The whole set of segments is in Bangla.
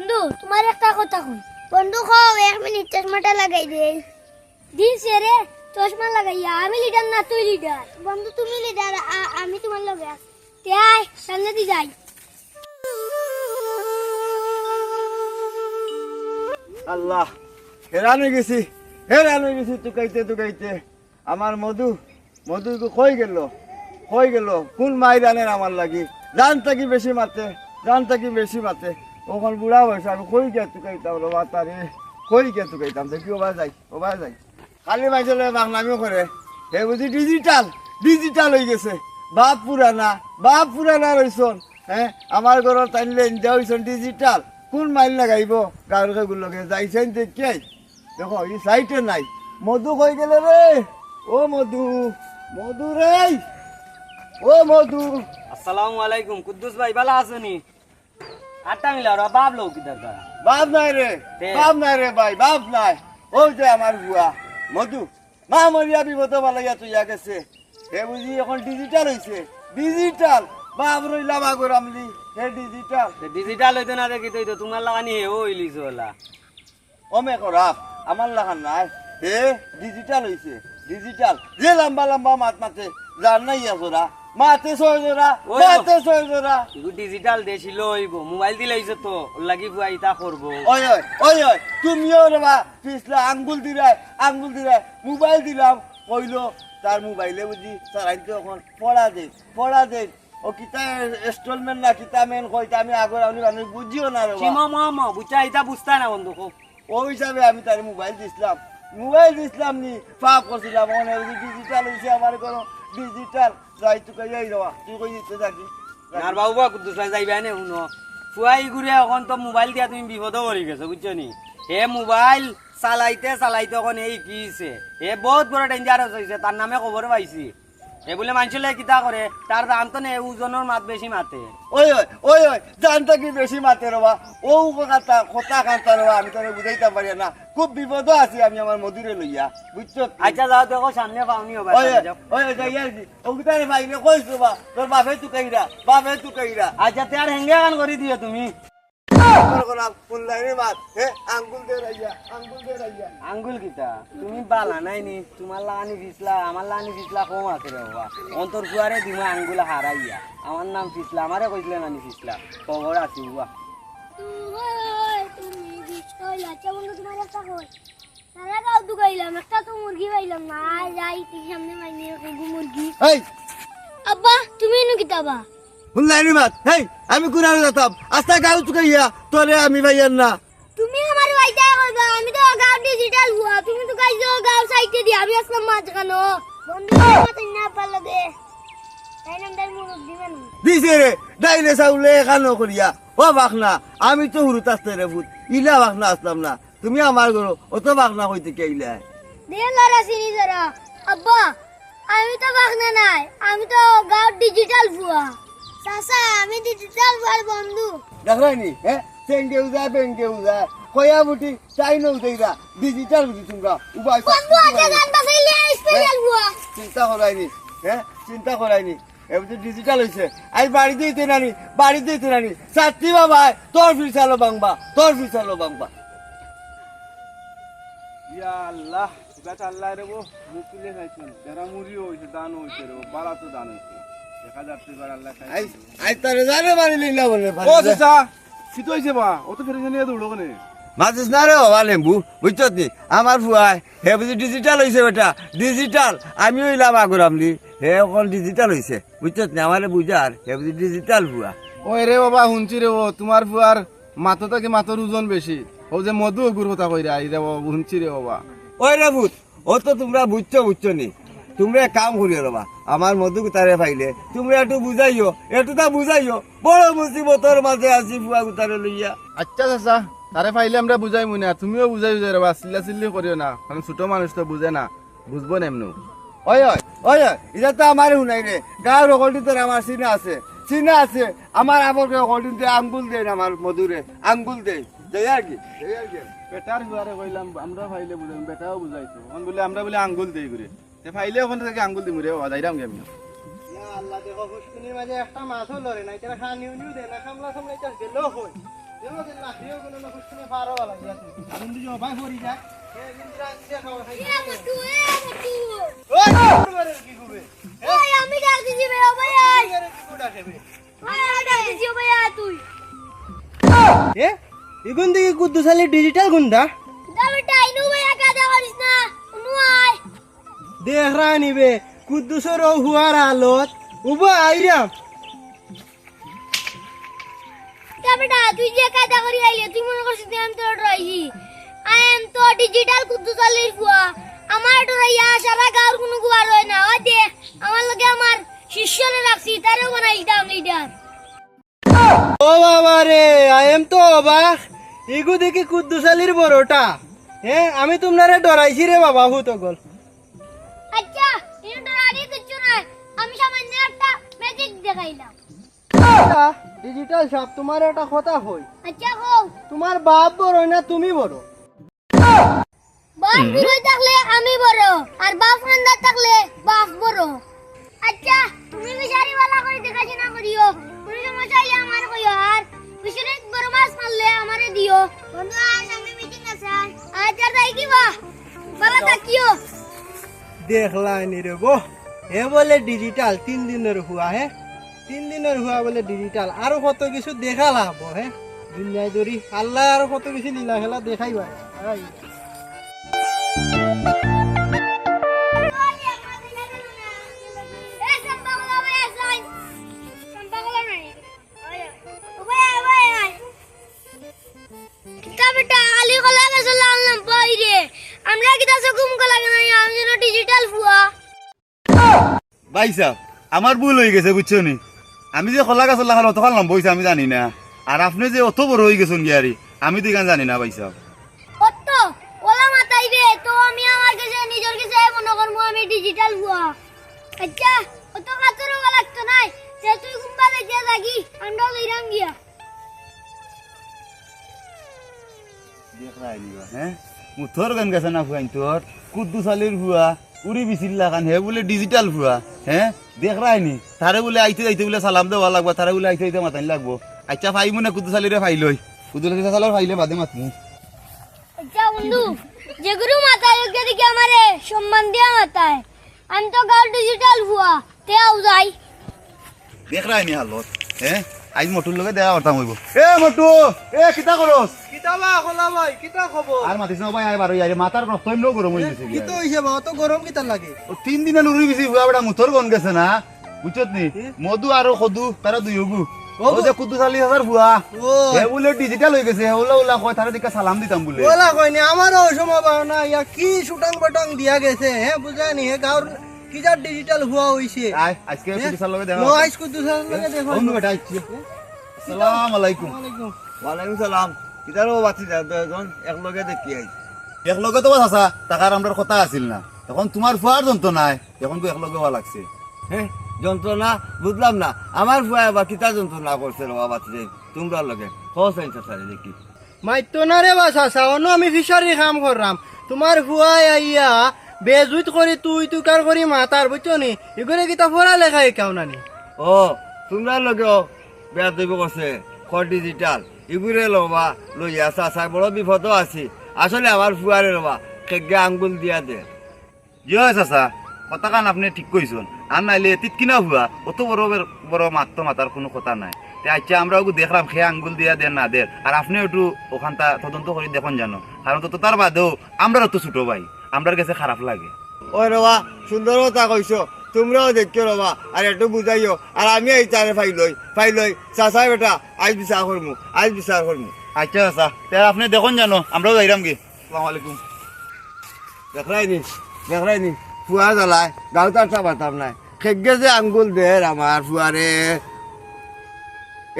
বন্ধু তোমার একটা কথা কই। বন্ধু খাও এক মিনিট চশমাটা লাগাই দে। দিন সেরে চশমা লাগাইয়া আমি লিডার না তুই লিডার বন্ধু তুমি লিডার আমি তোমার লগে তে তাই সামনে দি যাই। আল্লাহ হেরান হয়ে গেছি হেরান হয়ে গেছি তুকাইতে আমার মধু মধু কই গেল? কই গেল? কোন মাইরানের আমার লাগি? জান থাকি বেশি মাতে? জান থাকি বেশি মাতে? ওখান বুড়া বয়স আমি কই গে তুকাইতাম রে বাতারে কই গে তুকাইতাম দেখি ওবা যাই ওবা যাই খালি মাইজলে বাংলামিও করে হে বুঝি ডিজিটাল ডিজিটাল হয়ে গেছে। বাপ পুরানা বাপ পুরানা রইছন হ্যাঁ আমার ঘরের টাইনলে ইন্ডিয়া হইছন ডিজিটাল কোন মাইল লাগাইব গাঁৱৰ গুলোকে যাইছেন দেখিয়াই দেখো, ই সাইটে নাই। মধু কই গেলে রে ও মধু মধু রে ও মধু। আসসালামু আলাইকুম, কুদ্দুস ভাই, ভালো আছেনি আটটা মিলা ওরা বাপ লোক কি দরকার বাপ নাই রে। বাপ নাই রে ভাই বাপ নাই। ওই যে আমার বুয়া মধু মা মরিয়া বিপদ বালাইয়া তুইয়া গেছে। হে বুঝি এখন ডিজিটাল হইছে। ডিজিটাল বাপ রইলাম আগর আমলি হে ডিজিটাল ডিজিটাল হইতো না দেখি তো তোমার লাগানি হে ওইলিস ওলা। অমে করাপ আমার লাগান নাই। হে ডিজিটাল হইছে ডিজিটাল যে লম্বা লম্বা মাত মাতে জান নাই জোরা মাতে ছয় জোরা ওই মাতে ছয় জোরা এগু ডিজিটাল দেশি লইব মোবাইল দিলে হইছে তো লাগি বুয়া ইতা করব ওই ওই ওই ওই তুমিও রে বা পিছলা আঙ্গুল দিলাই আঙ্গুল দিলাই মোবাইল দিলাম কইলো তার মোবাইলে বুঝি চালাইতে এখন পড়া দে পড়া দে। ও কিতা ইনস্টলমেন্ট না কিতা মেন কইতা আমি আগর আমি মানুষ বুঝিও না রে। চিমা মামা বুঝা ইতা বুঝতা না বন্ধু ওই হিসাবে আমি তার মোবাইল দিছিলাম। মোবাইল দিছিলাম নি, পাপ করছিলাম, মনে হয়েছে ডিজিটাল হয়েছে আমার কোনো ডিজিটাল যাই, তুই কই যাই দেওয়া তুই কই দিতে থাকি? আর বাবু বা কুদ্দুস যাইবা নে, শুনো। ফুয়াই ঘুরে এখন তো মোবাইল দিয়া তুমি বিপদ করে গেছো বুঝছ নি? হে মোবাইল চালাইতে চালাইতে এখন এই কিছে হে বহুত বড় ডেঞ্জারাস হয়েছে তার নামে খবর পাইছি। এ বলে মানুষলে কিতা করে? তার দাম তো নেই ওজনের মাত বেশি মাতে। ওই ওই ওই ওই জানতা কি বেশি মাতে রবা? ও কথা কথা কান্তা রবা আমি তোরে বুঝাইতে পারি না। খুব বিপদ আছি আমি আমার মধুরে লইয়া বুঝছ? আচ্ছা যাও দেখো সামনে পাওনি হবে ওই ওই, ওই ওই যাই আর কি ও কিতারে ভাইরে কইছ তোর বাপে তু কইরা বাপে তু কইরা আচ্ছা তে আর হেঙ্গে গান করে দিও তুমি? আঙ্গুল দে রাইয়া আঙ্গুল দে রাইয়া আঙ্গুল কিতা? তুমি বালা নাই নি? তোমার লাগানি ফিসলা আমার লাগানি ফিসলা কম আছে রে বাবা। অন্তর কুয়ারে দিমা আঙ্গুল হারাইয়া। আমার নাম ফিসলা আমারে কইছিলে নানি ফিসলা। খবর আছে বুয়া। তুমি বিচ কইলা বন্ধু তোমার একটা কই? সারা গাও দুগাইলাম একটা তো মুরগি পাইলাম। না যাই তুই সামনে মাইনে খাইবো আব্বা তুমি এনু কিতাবা মাত? হেই আমি কোনারে যেতাম আস্তা গাও তু কইয়া তোরে আমি ভাইয়ার না। তুমি আমার বাইটা কইবা আমি তো গাও ডিজিটাল হুয়া তুমি তো গাইছো গাও সাইটে দি আমি আসলাম মাছ কেন বন্ধু মাছ না পারল দে। তাই নামদার মুরগি দিছে রে ডাইলে চাউলে এখানো করিয়া। ও বাখনা আমি তো হুরুত আসতে রে ভূত। ইলা বাখনা আসলাম না। তুমি আমার ঘর অত বাখনা কইতে কে ইলা? দে লড়া জরা আব্বা আমি তো বাগনা নাই আমি তো গাও ডিজিটাল ভুয়া চাচা আমি ডিজিটাল ভুয়ার বন্ধু। দেখরাইনি হ্যাঁ সেঙ্গে উজা বেঙ্গে উজা কয়া বুটি চাই নৌ দেইরা ডিজিটাল বুঝি তোমরা। উপায় বন্ধু আগে গান বাজাইলে স্পেশাল ভুয়া চিন্তা করাইনি হ্যাঁ চিন্তা করাইনি ডিজিটাল হয়েছে আই বাড়ি দিতে নানি বাড়ি দিতে নানি। সাথী বাবা তোর ফিরসালো বাংবা তোর ফিরসালো বাংবা। ইয়া আল্লাহ গাছ আল্লাহ রে মুখ তুলে খাইছেন। যারা মুড়িও হয়েছে দান হয়েছে রে বালা তো দান হয়েছে না রে বাবা লেম্বু নি? আমার ফুয়াই হে বুঝি ডিজিটাল হয়েছে বেটা ডিজিটাল আমি হে অকল ডিজিটাল হয়েছে বুঝছ নি? আমারে বুঝার হে বুঝি ডিজিটাল ফুয়া ওই রে বাবা শুনছি রে ও তোমার ফুয়ার মাথা থেকে মাথার ওজন বেশি। ও যে মধু গুর কথা কইরা আই রে বাবা শুনছি রে বাবা। ওই রে ভূত ও তো তোমরা বুঝছ বুঝছ নি? তোমরা এক কাম করিও রবা আমার মধু গুতারে পাইলে তোমরা একটু বুঝাইও একটু তা বুঝাইও বড় মুসিবতর মাঝে আসি ফুয়া গুতারে লইয়া। আচ্ছা চাচা তারে পাইলে আমরা বুঝাই মনে তুমিও বুঝাই বুঝাই রে বা চিল্লা চিল্লি করিও না কারণ ছোট মানুষ তো বুঝে না বুঝব না এমনি ওই ওই ওই ওই এটা তো আমার শুনাই রে গাঁর রকলটি তোর আমার চিনা আছে চিনা আছে আমার আবার রকলটিতে আঙ্গুল দেন আমার মধুরে আঙ্গুল দেয় দেয় আর কি? দেয় আর কি? বেটার হুয়ারে কইলাম আমরা ফাইলে বুঝাইম বেটাও বুঝাইতো অন বলে আমরা বলে আঙ্গুল দেই করে ফাইলে ওখান থেকে আঙ্গুল দিমু রে যাইরাম গে আমি। আল্লাহ দেখো ফুসকুনির মাঝে একটা মাছও লড়ে না এটা খা নিউ নিউ দে না খামলা সামলা এটা গেলেও যে না খেয়েও কোনো না ফুসকুনি পারো লাগে আনন্দ জমা ভাই ভরি যায় এ মটু এ মটু ওই কুকুরের কি কুবে ওই আমি ডাক দিছি ও ভাই আয়। কুকুরের কি কুড়া খাবে ওই আমি ডাক ভাই আয় তুই। এ ইগুন দিকে কুদ্দুসালি ডিজিটাল গুন্ডা? টাইনু ভাই না। আয় দেখ নিবে কুদ্দুসর হুয়ার আলত। উবা আইরাম দাবে টা তুই যে করি আইলে তুই মনে করছিস আমি তোর রইছি আই এম তো ডিজিটাল কুদ্দু চালির ফুয়া। আমার ডরাইয়া সারা গাঁর কোনো গুয়ার হয় না। ওই দে আমার লগে আমার শিষ্যরে রাখছি তারও বানাইছি দাম লিডার ও বাবা রে আই এম তো অবাক। ইগু দেখি কুদ্দুসালির বড়টা। হ্যাঁ আমি তোমারে ডরাইছি রে বাবা হুত দেখাইলাম। ডিজিটাল সাপ তোমার একটা কথা হই আচ্ছা হোক তোমার বাপ বড় না তুমি বড়? বাপ বিরোধী থাকলে আমি বড় আর বাপ ফ্রেন্ডার থাকলে বাপ বড়। আচ্ছা তুমি বিচারি বালা করে দেখাশোনা করিও? কোনো সমস্যা হইলে আমার কইও আর বিশেষ বড় মাছ মারলে আমারে দিও। বন্ধু আজ আমি মিটিং আছে আচ্ছা তাই কি বা? ভালো থাকিও। দেখলাইনি রে বো হে বলে ডিজিটাল তিন দিনের হুয়া হে তিন দিনের হুয়া বলে ডিজিটাল আরও কত কিছু দেখা লাভ, হে? দুনিয়ায় ধরি আল্লাহ আরও কত কিছু লীলা খেলা দেখাইবা আই। ভাই। ভাই সাহেব আমার ভুল হয়ে গেছে, বুঝছ নি? আমি যে খোলা গাছ লাগানো অতখান লম্বা হয়েছে আমি জানি না। আর আপনি যে অত বড় হয়ে গেছেন গিয়ারি আমি তো এখানে জানি না সাহেব অত ওলা তো আমি আমার কাছে নিজের কাছে মনে করব আমি ডিজিটাল ফুয়া আচ্ছা অত কাতর হওয়া লাগতো নাই যে তুই কুম্বা দেখিয়া থাকি আমরাও লইরাম গিয়া। হ্যাঁ মুথর গান গেছে না ফুয়াইন তোর কুদ্দু চালির ফুয়া উড়ি বিচিল্লা কান হে বলে ডিজিটাল ফুয়া হ্যাঁ দেখ রায়নি তারে বলে আইতে যাইতে বলে সালাম দেওয়া লাগবো তারে বলে আইতে যাইতে মাতানি লাগবো। আচ্ছা ফাই মনে কুদ্দু চালিরে ফাই লই কুদ্দু চালার ফাইলে বাদে মাতমু। আচ্ছা বন্ধু যে গুরু মাথায় ওকে দেখি আমারে সম্মান দিয়া মাথায় আমি তো গাল ডিজিটাল হুয়া তেও যাই দেখ রায়নি হালত হ্যাঁ আজ মটুর লগে দেয়া অর্থাম হইব এ মটু এ কিতা করস কিতাবা খোলা ভাই কিতা খবর আর মাতিস না ভাই আয় বারো আরে মাথার রক্ত এমন গরম হয়ে গেছে কিতো হইছে বা অত গরম কিতা লাগে? ও তিন দিনে লুরি বিছি বুয়া বেটা মুথর গন গেছে না। বুঝছত নি? মধু আর খদু তারা দুই হগু। ও যে কুদ্দু চালি হাজার বুয়া হে বলে ডিজিটাল হয়ে গেছে ওলা ওলা কয় তারা দিকে সালাম দিতাম বলে। বলা কইনি আমারও সময় না ইয়া কি সুটাং বটং দিয়া গেছে হ্যাঁ বুঝানি হে গাঁর কি যা ডিজিটাল হুয়া হইছে? আয় আজকে চাল লগে দেখা কুদ্দুসার লগে দেখো বন্ধু বেটা আইছি। আসসালামু আলাইকুম। সালাম। বাতি দুজন একলগে দেখি আই একলগে তো আছে টাকার আমরা কথা আছিল না। এখন তোমার ফুয়ার এখন তো একলগে হওয়া লাগছে। হ্যাঁ? যন্ত্রণা বুঝলাম না। আমার ফুয়া বা কিতা যন্ত্রণা করছে রে বাবা তোমরা লগে। হস আইনছে স্যার দেখি। মাইতো না রে বাসা আমি ফিশারি কাম কররাম। তোমার হুয়াই আইয়া বেজুত করে তুই তুকার করি মাতার বুঝছ নি? এগুলো কিতা পড়া লেখা একাও নানি। ও তোমরা লগেও বেয়া দৈব করছে খর ডিজিটাল ইগুরে লবা লইয়া চাচা বড় বিপদও আছি। আসলে আমার ফুয়ারে লবা খেগে আঙ্গুল দিয়া দে। জিও চাচা কথা কান আপনি ঠিক কইছেন। আর নাইলে এতিত কিনা হুয়া অত বড় বড় মাত্র মাতার কোনো কথা নাই। তে আচ্ছা আমরা ওগু দেখলাম খেয়ে আঙ্গুল দিয়া দেন না দেন আর আপনি একটু ওখানটা তদন্ত করে দেখুন জানো। কারণ তো তার বাদেও আমরা তো ছোট ভাই। আমরার কাছে খারাপ লাগে। ওই রবা সুন্দর কথা কইছো। তোমরাও দেখছ রবা আর একটু বুঝাইও। আর আমি এই চারে ফাই লই ফাই লই চাচা বেটা আজ বিচার করমু আজ বিচার করমু আচ্ছা চাচা তে আপনি দেখুন জানো আমরাও যাইরাম কি। আসসালামু আলাইকুম। দেখলাই নি দেখলাই নি ফুয়া জ্বলায় গাঁও তার চাবাতাম নাই। খেগে যে আঙ্গুল দের আমার ফুয়ারে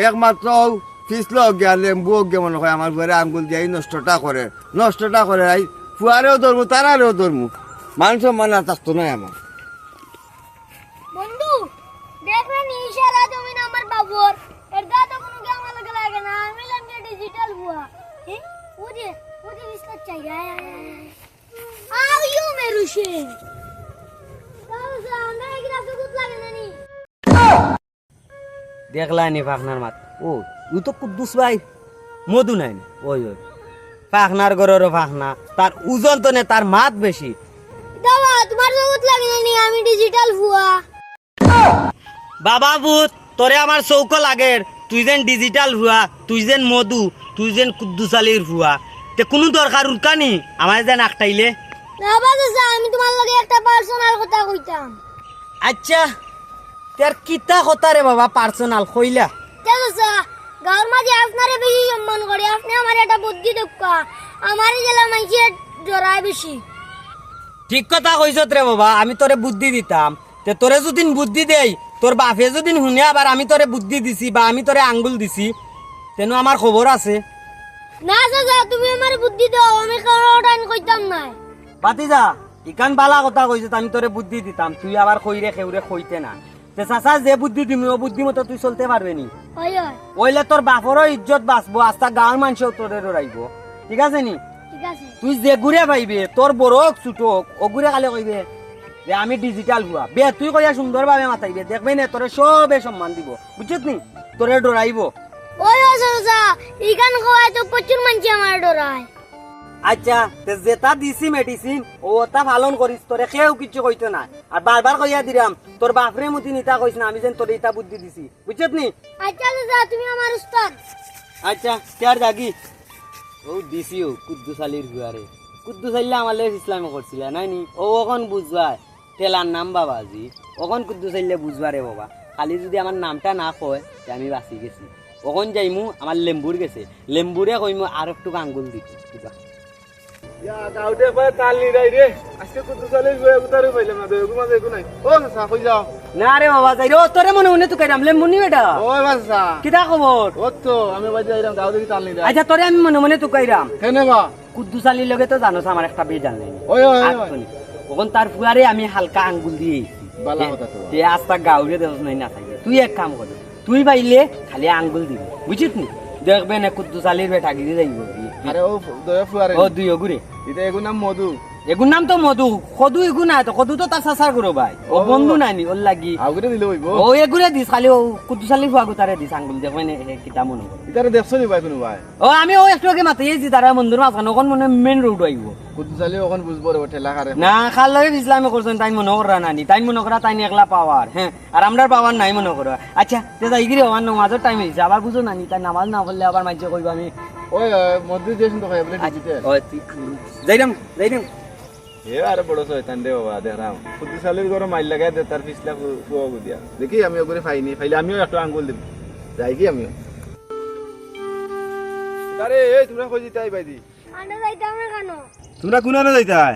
একমাত্র ফিসল গিয়া লেম্বু গিয়া মনে হয় আমার ফুয়ারে আঙ্গুল দিয়ে নষ্টটা করে নষ্টটা করে আই ফুয়ারেও ধরমু তারারেও ধরমু মান সম্মান আর থাকতো নাই আমার। বন্ধু দেখলেন ইশারা জমিন আমার বাবুর। এটা তো কোনো কি লাগে লাগে না। আমি লাগে ডিজিটাল হুয়া হ্যাঁ ওরে ওরে বিস্তার চাই। আও ইউ মেরুশে তাও জানা কি রাতে কুত লাগে না নি। দেখলা নি পাখনার মাত। ও ও তো কুদ্দুস ভাই। মধু নাই না। ওই ওই। ফাখনার গরুরও ফাখনা তার ওজন তো নে তার মাত বেশি। দাদা তোমার জগৎ লাগে না আমি ডিজিটাল ভুয়া। বাবা ভূত তোরে আমার চৌক লাগে তুই যেন ডিজিটাল হুয়া তুই যেন মধু তুই যেন কুদ্দুসালির হুয়া তে কোনো দরকার উৎকানি আমার যেন আকটাইলে। বাবা চাচা আমি তোমার লগে একটা পার্সোনাল কথা কইতাম। আচ্ছা তার কিতা কথা রে বাবা পার্সোনাল কইলা। চাচা গাঁর মাঝে আপনারে বেশি সম্মান করে আপনি আমার একটা বুদ্ধি দক্কা আমার জেলা মাইকে ডরায় বেশি। ঠিক কথা কইছত রে বাবা আমি তোরে বুদ্ধি দিতাম। তে তোরে যদি বুদ্ধি দেই তোর বাপে যদি শুনে আবার আমি তোরে বুদ্ধি দিছি বা আমি তোরে আঙ্গুল দিছি। তেন আমার খবর আছে। না চাচা তুমি আমার বুদ্ধি দাও আমি কারও টাইম কইতাম নাই। বাতি যা ইকান বালা কথা কইছত আমি তোরে বুদ্ধি দিতাম তুই আবার কইরে খেউরে কইতে না। চাচা যে বুদ্ধি দিমি ও বুদ্ধি মতো তুই চলতে পারবে নি। ওইলে তোর বাপরও ইজ্জত বাঁচবো আস্তা গাঁৱৰ মানুষেও তোরে রইব ঠিক আছে নি? তুই যে ঘুরে পাইবে তোর বড় হোক ছোট হোক ও ঘুরে খালে কইবে যে আমি ডিজিটাল হুয়া বে তুই কইয়া সুন্দরভাবে মাতাইবে দেখবে না? তোরে সবে সম্মান দিব। বুঝছত নি? তোরে ডরাইব ওই ইখান খাওয়াই তো প্রচুর মানুষ আমার ডরায় আচ্ছা তে যেটা দিছি মেডিসিন ও তা পালন করিস তোরে কেউ কিছু কইতে না আর বারবার কইয়া দিলাম তোর বাপরে মতি নিতা কইস না আমি যেন তোর ইটা বুদ্ধি দিছি। বুঝছত নি? আচ্ছা চাচা তুমি আমার উস্তাদ। আচ্ছা চার জাগি। ও দিছি ও কুদ্দুস আলীর গুয়ারে কুদ্দুস আল্লাহ আমার লেগে ইসলামে করছিল নাই নি? ও ওখন বুঝবার তেলার নাম বাবাজি ওখন কুদ্দুস আল্লাহ বুঝবারে বাবা। খালি যদি আমার নামটা না কয় তে আমি বাঁচি গেছি। ওখন যাইমু আমার লেম্বুর গেছে। লেম্বুরে কইমু আর একটু আঙ্গুল দিতে গাউতে পায় তাল নি রাই রে আজকে গয়ে উতারে পাইলাম না দেগু মাঝে একু নাই। ও যাও। না রে বাবা যাই ও তোরে মনে মনে তুই কাইরাম লেম্বু নি বেটা ওই বাসা খবর ও তো আমি বাজে আইরাম গাউ দেখি তাল আচ্ছা তোরে আমি মনে মনে তুই কাইরাম কেনে বা কুদ্দুস আলীর লগে তো জানোস আমার একটা বেজান নাই ওই ওই ওখন তার ফুয়ারে আমি হালকা আঙ্গুল দিয়ে বালা কথা তো তে আস্তা গাউরে নাই না থাকে তুই এক কাম কর তুই পাইলে খালি আঙ্গুল দিবি। বুঝিস নি? দেখবে না কুদ্দুস আলীর বেটা গিয়ে যাইব আরে ও দয়া ফুয়ারে ও দুই অগুরে এটা এগু নাম মধু। এগুর নাম তো মধু কদু এগু না তো কদু তো তার সাসার করো ভাই ও বন্ধু নাই নি ওর লাগি। আগুরে দিলে হইব। ও এগুরে দিস খালি ও কুদ্দুস আলীর ফুয়াগু তারে দিস আঙ্গুল দেখবে না কিতা মনে করে ইতারে দেখছ নি ভাই কোনো ভাই। ও আমি ও একটু আগে মাতি আইছি তারা বন্ধুর মাঝখানে ওখান মনে মেন রোড আইব কুতু চালি ওখান বুঝব রে ঠেলা খারে না খাল লগে ইসলামে করছেন তাই মনে করা নানি তাই মনে করা তাই একলা পাওয়ার হ্যাঁ আর আমরার পাওয়ার নাই মনে করা আচ্ছা তে যাই গিরে আমার নামাজের টাইম হয়েছে আবার বুঝো নানি তাই নামাজ না পড়লে আবার মাইজে কইব আমি। ওই মধু দিয়েছেন তো খাই বলে ডিজিটাল। ও, তুই- যাইরাম যাইরাম এ আরে বড় শয়তান রে বাবা দেখলাম কুতু চালির ঘরে মাইল লাগাই দে তার পিছলা কুয়া দিয়া। দেখি আমি ওগুলো ফাইনি ফাইলে আমিও একটু আঙ্গুল দিব যাই কি আমিও। আরে এই তোমরা কই দিতে আই বাইদি আন্ডা যাইতাম না কেন? তোমরা কোনারে যাইতাই?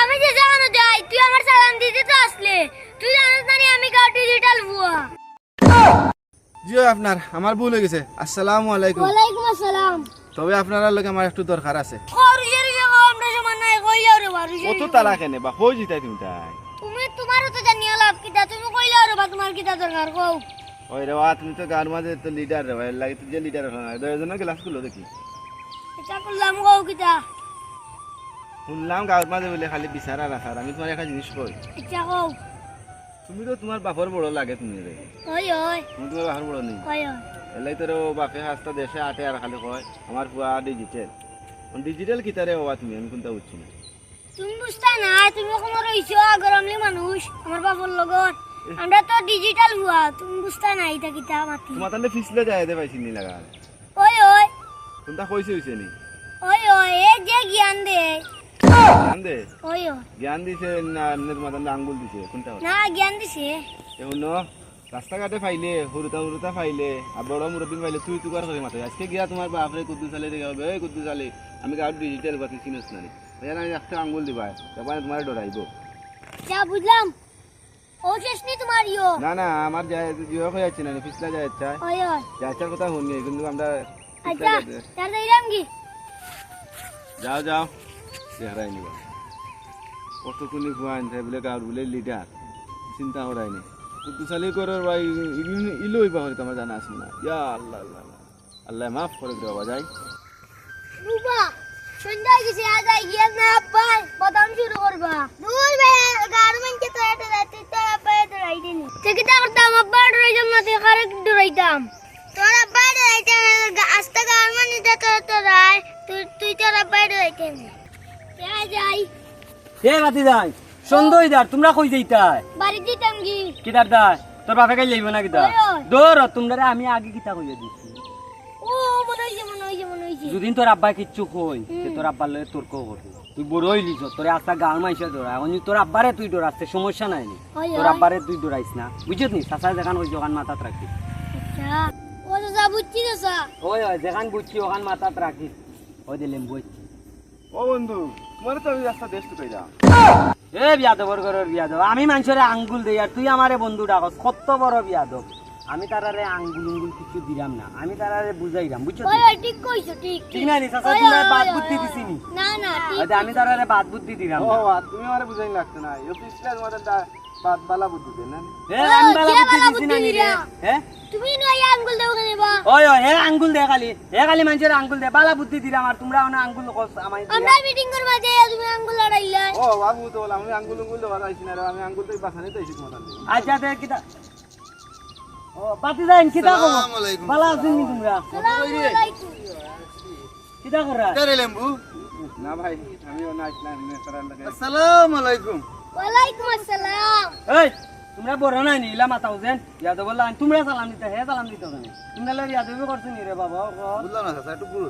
আমি যে জানো যাই তুই আমার সালাম দিতে তো আসলে তুই জানিস না আমি গাও ডিজিটাল ভুয়া জিও আপনার আমার ভুল হয়ে গেছে। আসসালামু আলাইকুম। ওয়ালাইকুম আসসালাম। তবে আপনারা লোক আমার একটু দরকার আছে। কত তালা কেনে বা হয়ে জিতাই তুমি তাই? তুমি তোমারও তো জানিয়া লাভ কিতা তুমি কইলাও রে বা তোমার কিতা দরকার কও। ওই রে বাবা তুমি তো গার মাঝে তো লিডার রে ভাই লাগে তুই যে লিডার এখন দশজনের ক্লাস করল দেখি। এটা করলাম কও কিতা। শুনলাম গাঁর মাঝে বলে খালি বিচারা রাখার আমি তোমার একটা জিনিস কই। আচ্ছা কও। তুমি তো তোমার বাপর বড় লাগে তুমি রে। ওই ওই। তুমি তোমার বাপর বড় নেই। ওই ওই। এলাই তোর বাপে হাসতা দেশে আটে আর খালি কয় আমার পুয়া ডিজিটাল ডিজিটাল কিতারে বাবা তুমি? আমি কোনটা বুঝছি না। তুমি বুঝতা না তুমি কোনো রইছো গরমলি মানুষ আমার বাবার লগত। আমরা তো ডিজিটাল হুয়া তুমি বুঝতা না এটা কিতা মাতি। তোমার তাহলে ফিসলে যায় দে পাইছি নি লাগা। ওই ওই। কোনটা কইছে হইছে নি? ওই ওই এ যে জ্ঞান দে। জ্ঞান দে? ওই ওই। জ্ঞান দিছে না এমনি তোমার তাহলে আঙ্গুল দিছে কোনটা? না জ্ঞান দিছে। এখন রাস্তাঘাটে ফাইলে হুরুতা মুরুতা ফাইলে আর বড় মুরব্বী ফাইলে তুই তুকার করে মাথা। আজকে গিয়া তোমার বাপরে কুদ্দু চালে দেখে হবে এই কুদ্দু চালে। আমি গাড়ি ডিজিটাল বাতি চিনস না রে। ভাইয়া আমি একটা আঙ্গুল দিবা তারপরে তোমার ডরাইব। যা বুঝলাম। ও শেষ নি তোমার ইয়ো। না না আমার যায় জিও হয়ে যাচ্ছে না পিছলা যায় ইচ্ছা ওই ওই যাচ্ছার কথা শুনি কিন্তু আমরা আচ্ছা তার যাইলাম কি? যাও যাও। চেহারাই নিবা। কত কোনি তাই বলে গাঁর বলে লিডার। চিন্তা করাইনি কুদ্দু চালি করার ভাই ইলো হইবা হয়তো আমার জানা আছে না। ইয়া আল্লাহ আল্লাহ আল্লাহ। আল্লাহ মাফ করে দেওয়া বাবা যাই। সন্ধ্যা গেছে আজ আই গিয়া না আব্বাই বদাম শুরু করবা। দূর গার্মেন্ট কে তো এটা রাতে তো আব্বাই তো রাইডেনি ঠিক তা করতাম আব্বা ডরাইতাম না তুই কারে ডরাইতাম তোর আব্বা যাইতে আস্তে গার মানে তোর তোরাই তুই তুই তোরা বাইরে যাইতে যাই হে বাতি যাই সন্দেহ দার তোমরা কই যাইতাই? বাড়ি দিতাম কি? কিতার দাই তোর বাপে কাই যাইব না তোমরা আমি আগে কিতা কইয়া দিছি। ও মনে হইছে মনে হইছে মনে হইছে। যদিন তোর আব্বা কিচ্ছু কই? তে তোর আব্বার লগে তর্ক করবি তুই বড় হইলিস তোর আস্তা গাল মাইসে দৌড়া এখন তোর আব্বারে তুই দৌড়াচ্ছে সমস্যা নাই তোর আব্বারে তুই দৌড়াইস না। বুঝছিস নি? চাচা যেখান ওই দোকান মাথাত রাখিস আচ্ছা। ও তো বুঝছি ওই ওই যেখান বুঝছি ওখান মাথাত রাখিস ওই যে লেম্বু হইছে। ও বন্ধু এ বিয়াদবর ঘরের বিয়াদব। আমি মানুষের আঙ্গুল দেই আর তুই আমারে বন্ধু ডাকস কত বড় বিয়াদব। আমি তারারে আঙ্গুল উঙ্গুল কিছু দিলাম না আমি তারারে বুঝাইলাম বুঝছ ওই ওই ঠিক কইছো ঠিক ঠিক। না নি চাচা তুমি বাদ বুদ্ধি দিছি নি না না ঠিক আমি তারারে বাদ বুদ্ধি দিলাম ও। তুমি আমারে বুঝাই লাগতো না। এই পিছলা তোমাদের বাদ বালা বুদ্ধি দেন এ, আমি বালা বুদ্ধি বালা না রে? হ্যাঁ তুমি নয় আঙ্গুল দেবো কেন বা ওই ওই হে আঙ্গুল দে খালি। হে খালি মানুষের আঙ্গুল দে বালা বুদ্ধি দিলাম আর তোমরা অনেক আঙ্গুল কস আমায় আমরা মিটিং করবা যে তুমি আঙ্গুল লড়াইলা। ও বাবু তো বলে আমি আঙ্গুল উঙ্গুল দেওয়া যাইছি না আমি আঙ্গুল তো বাসানি তো এসেছি তোমার আচ্ছা দে কিতা ও বাতি যাইন কিতা কব? বালা আছেন নি তোমরা? আসসালামু আলাইকুম। কিতা করা না ভাই আমিও না আসলাম আসসালামু আলাইকুম। ওয়ালাইকুম আসসালাম। এই তোমরা বড় নাই নি মাতাও যেন। ইয়াদব বললা তোমরা সালাম দিতে হে সালাম দিতে তোমরা রে বাবা বুঝলাম না চাচা একটু গুরু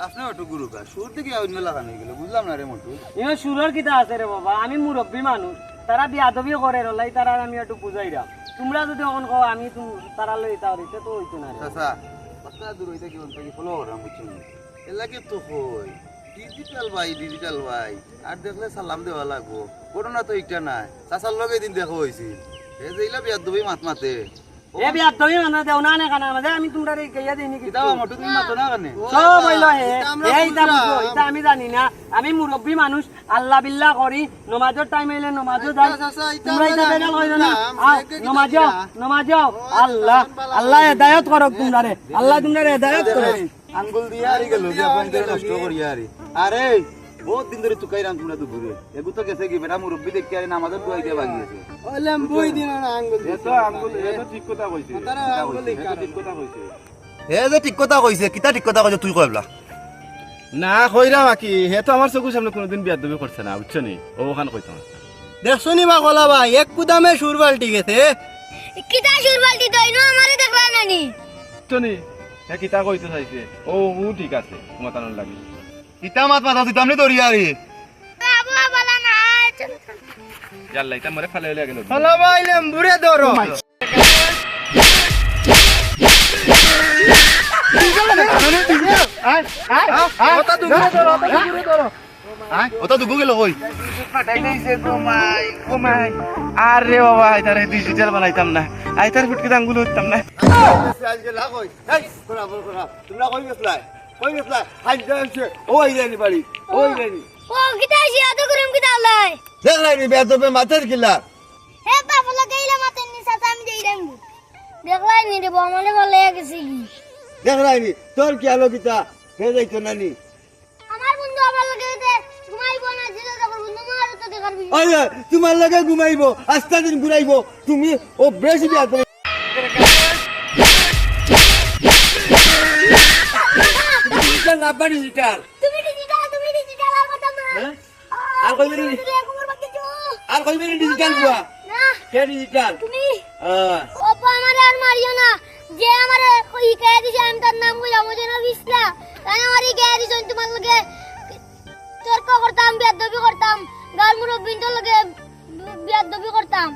আপনিও একটু গুরু কা শুরু থেকে অন্য লাগানো গেল। বুঝলাম না রে মোটু। ইনো সুরের কিতা আছে রে বাবা? আমি মুরব্বী মানুষ। তারা বিয়াদবি করে রলাই তারা আমি একটু বুঝাইরা তোমরা যদি এখন কও আমি তুম- তারা লই তাও রিতে তো হইতো না রে চাচা আপনার দূর হইতে কি বলতে কি? ফলো করাম বুঝছেন এলাকে তো কই? ডিজিটাল ভাই ডিজিটাল ভাই। আর দেখলে সালাম দেওয়া লাগবো। ঘটনা তো একটা নাই। চাচার লগে দিন দেখা হয়েছিল এই যে ইলা বিয়ার দুবি মাত মাতে। এ বিয়াদবি মানে দেও না নে কানা মাঝে আমি তোমরা রে কইয়া দিই নাকি? কিতাবা মোটু তুমি মাতো না কানে? সব হইল হে। এই তা এটা আমি জানি না। আমি মুরব্বী মানুষ আল্লাহ বিল্লাহ করি। নমাজের টাইম হইলে নমাজও যাই তোমরা এটা বেটা কইরো না। আও নমাজ নমাজ। আল্লাহ আল্লাহ হেদায়েত করক তোমরা রে। আল্লাহ তোমরা হেদায়েত করক আঙ্গুল দিয়ে আরি গেল যে আপনাদের নষ্ট করিয়া আরি আরে বহুত দিন ধরে তুকাইরাম তোমরা তো ঘুরে এগু তো গেছে কি বেটা মুরব্বি দেখি আরে নামাজের দোয়াই দিয়ে বাগিয়েছে। ওইলাম বই দিন না আঙ্গুল এ তো আঙ্গুল এ তো ঠিক কথা কইছে। তারা আঙ্গুল এ ঠিক কথা কইছে। হে যে ঠিক কথা কইছে কিতা ঠিক কথা কইছে তুই কইবলা না কইরা বাকি হে তো আমার চকুর সামনে কোনোদিন বিয়ার দবি করছে না বুঝছ নি? ওখানে কইতাম দেখছ নি মা কলা ভাই এক কুদামে সুর বাল্টি গেছে। কিতা সুর বালতি দইনো আমারে দেখলা নানি বুঝছ নি? হে কিতা কইতে চাইছে। ও ও ঠিক আছে তোমার তানোর লাগে। কিতা মাত মাথা তুই তামনি দরিয়া আরি আবু বালা না জাল্লা এটা মরে ফালে হইলে গেল। কলা ভাই লেম্বুরে ধরো ওটা তো গুগল কই আরে বাবা আইতার ডিজিটাল বানাইতাম না। আইতার ফুটকে আঙ্গুল হইতাম না। আজকে লাগ কোনা তোমরা কই গেছলা কই গেছলা হাই যাচ্ছে ওই রেনি বাড়ি ওই রেনি। ও কিতা সি আদ করিম কিতা লাই দেখলাই নি বেদবে মাথার কিলা। হে বাপ লাগাইলা মাতেন নি সাথে আমি দেই রাম দেখলাই নি রে বমলে বলে গেছি দেখলাই নি তোর কি আলো কিতা? হে যাইতো নানি আমার বন্ধু আমার লাগে ঘুমাইবো না যেটা দেখো বন্ধু মার তো দেখার আরে তোমার লাগে ঘুমাইবো আস্তা দিন ঘুরাইবো। তুমি ও বেশি বিয়া করে ডিজিটাল না পারি ডিজিটাল তুমি ডিজিটাল তুমি ডিজিটাল আর কথা না। আর কইবে নি কুমার বাকি যো আর কইবে নি ডিজিটাল বুয়া না। কে ডিজিটাল তুমি? হ্যাঁ ওপো আমার আর মারিও না। যে আমার ওই কে দিছে আমি তার নাম কই যাব যেন বিসলা তাই আমার এই কে দিছে তোমার লগে তর্ক করতাম বিয়াদবি করতাম। গাল মুরব্বিন তোর লগে বিয়াদবি করতাম।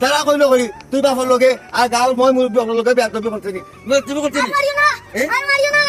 তারা কইলো করি তুই বাপর লগে আর গাঁৱৰ মই বাপৰ লগে বেয়া তুমি করছিনি তুমি করছিনি আর মারিও না আর মারিও না।